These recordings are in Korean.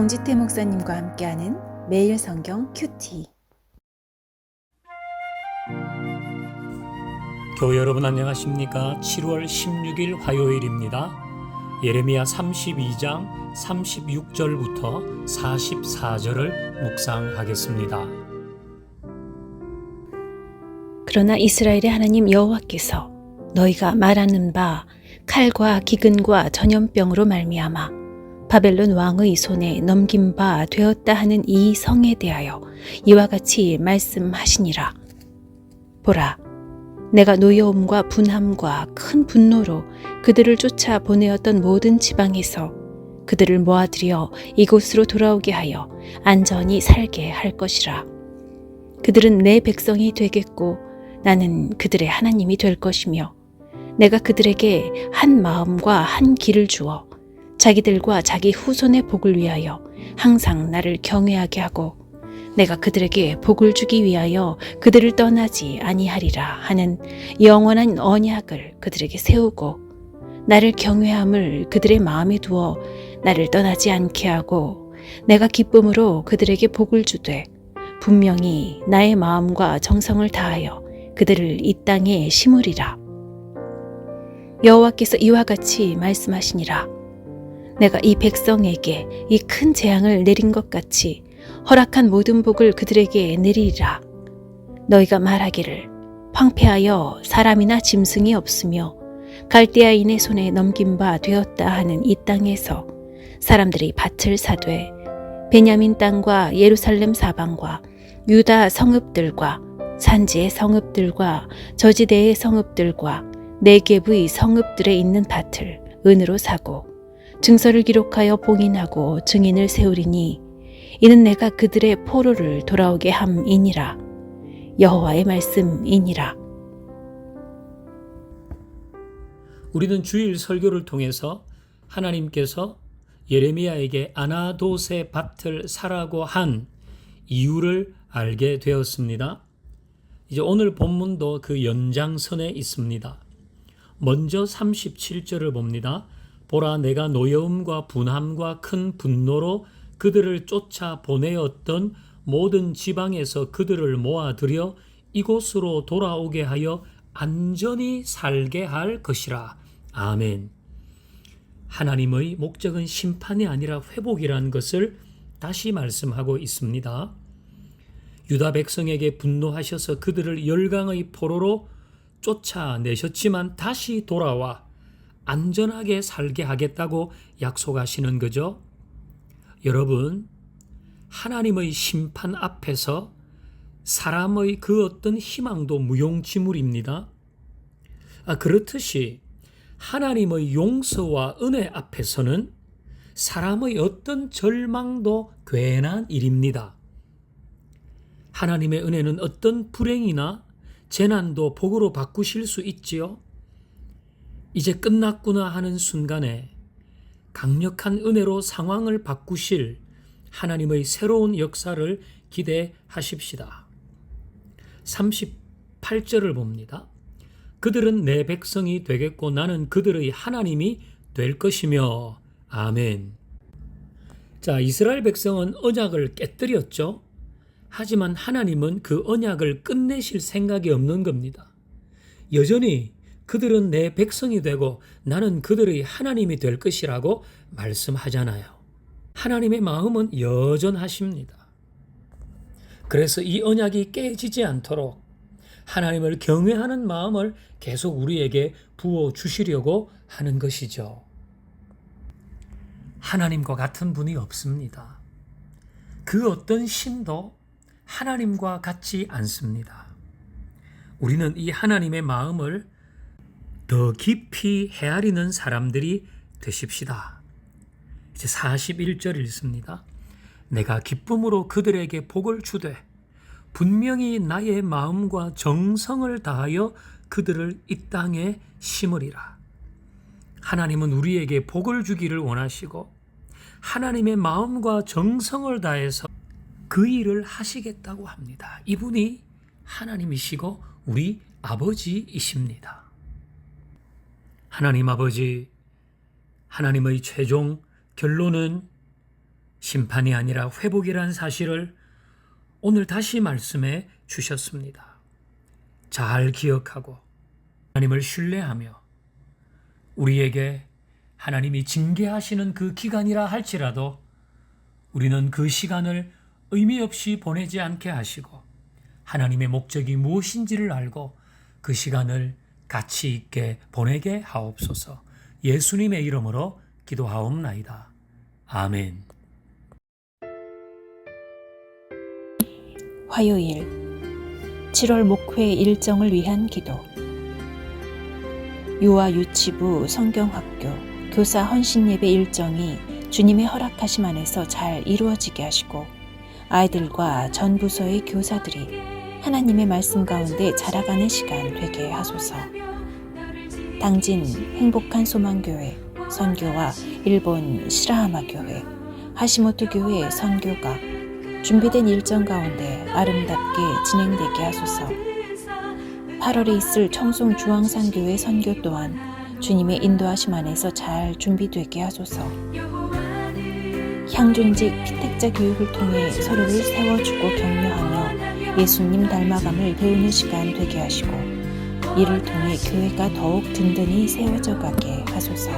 정지태 목사님과 함께하는 매일 성경 큐티. 교회 여러분 안녕하십니까? 7월 16일 화요일입니다. 예레미야 32장 36절부터 44절을 묵상하겠습니다. 그러나 이스라엘의 하나님 여호와께서 너희가 말하는 바 칼과 기근과 전염병으로 말미암아 바벨론 왕의 손에 넘긴 바 되었다 하는 이 성에 대하여 이와 같이 말씀하시니라. 보라, 내가 노여움과 분함과 큰 분노로 그들을 쫓아 보내었던 모든 지방에서 그들을 모아들여 이곳으로 돌아오게 하여 안전히 살게 할 것이라. 그들은 내 백성이 되겠고 나는 그들의 하나님이 될 것이며 내가 그들에게 한 마음과 한 길을 주어 자기들과 자기 후손의 복을 위하여 항상 나를 경외하게 하고 내가 그들에게 복을 주기 위하여 그들을 떠나지 아니하리라 하는 영원한 언약을 그들에게 세우고 나를 경외함을 그들의 마음에 두어 나를 떠나지 않게 하고 내가 기쁨으로 그들에게 복을 주되 분명히 나의 마음과 정성을 다하여 그들을 이 땅에 심으리라. 여호와께서 이와 같이 말씀하시니라. 내가 이 백성에게 이 큰 재앙을 내린 것 같이 허락한 모든 복을 그들에게 내리리라. 너희가 말하기를 황폐하여 사람이나 짐승이 없으며 갈대아인의 손에 넘긴 바 되었다 하는 이 땅에서 사람들이 밭을 사되 베냐민 땅과 예루살렘 사방과 유다 성읍들과 산지의 성읍들과 저지대의 성읍들과 네개부의 성읍들에 있는 밭을 은으로 사고 증서를 기록하여 봉인하고 증인을 세우리니 이는 내가 그들의 포로를 돌아오게 함이니라 여호와의 말씀이니라 우리는 주일 설교를 통해서 하나님께서 예레미야에게 아나도세 밭을 사라고 한 이유를 알게 되었습니다. 이제 오늘 본문도 그 연장선에 있습니다. 먼저 37절을 봅니다. 보라 내가 노여움과 분함과 큰 분노로 그들을 쫓아 보내었던 모든 지방에서 그들을 모아들여 이곳으로 돌아오게 하여 안전히 살게 할 것이라. 아멘. 하나님의 목적은 심판이 아니라 회복이라는 것을 다시 말씀하고 있습니다. 유다 백성에게 분노하셔서 그들을 열강의 포로로 쫓아내셨지만 다시 돌아와 안전하게 살게 하겠다고 약속하시는 거죠. 여러분, 하나님의 심판 앞에서 사람의 그 어떤 희망도 무용지물입니다. 아, 그렇듯이 하나님의 용서와 은혜 앞에서는 사람의 어떤 절망도 괜한 일입니다. 하나님의 은혜는 어떤 불행이나 재난도 복으로 바꾸실 수 있지요. 이제 끝났구나 하는 순간에 강력한 은혜로 상황을 바꾸실 하나님의 새로운 역사를 기대하십시다. 38절을 봅니다. 그들은 내 백성이 되겠고 나는 그들의 하나님이 될 것이며 아멘. 자, 이스라엘 백성은 언약을 깨뜨렸죠. 하지만 하나님은 그 언약을 끝내실 생각이 없는 겁니다. 여전히 그들은 내 백성이 되고 나는 그들의 하나님이 될 것이라고 말씀하잖아요. 하나님의 마음은 여전하십니다. 그래서 이 언약이 깨지지 않도록 하나님을 경외하는 마음을 계속 우리에게 부어 주시려고 하는 것이죠. 하나님과 같은 분이 없습니다. 그 어떤 신도 하나님과 같지 않습니다. 우리는 이 하나님의 마음을 더 깊이 헤아리는 사람들이 되십시다. 이제 41절 읽습니다. 내가 기쁨으로 그들에게 복을 주되 분명히 나의 마음과 정성을 다하여 그들을 이 땅에 심으리라. 하나님은 우리에게 복을 주기를 원하시고 하나님의 마음과 정성을 다해서 그 일을 하시겠다고 합니다. 이분이 하나님이시고 우리 아버지이십니다. 하나님 아버지, 하나님의 최종 결론은 심판이 아니라 회복이란 사실을 오늘 다시 말씀해 주셨습니다. 잘 기억하고 하나님을 신뢰하며 우리에게 하나님이 징계하시는 그 기간이라 할지라도 우리는 그 시간을 의미 없이 보내지 않게 하시고 하나님의 목적이 무엇인지를 알고 그 시간을 가치 있게 보내게 하옵소서 예수님의 이름으로 기도하옵나이다. 아멘. 화요일 7월 목회 일정을 위한 기도 유아 유치부 성경학교 교사 헌신 예배 일정이 주님의 허락하심 안에서 잘 이루어지게 하시고 아이들과 전 부서의 교사들이 하나님의 말씀 가운데 자라가는 시간 되게 하소서. 당진 행복한 소망교회 선교와 일본 시라하마 교회 하시모토 교회 선교가 준비된 일정 가운데 아름답게 진행되게 하소서. 8월에 있을 청송 주황산교회 선교 또한 주님의 인도하심 안에서 잘 준비되게 하소서. 향존직 피택자 교육을 통해 서로를 세워주고 격려하며 예수님 닮아감을 배우는 시간 되게 하시고 이를 통해 교회가 더욱 든든히 세워져 가게 하소서.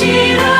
신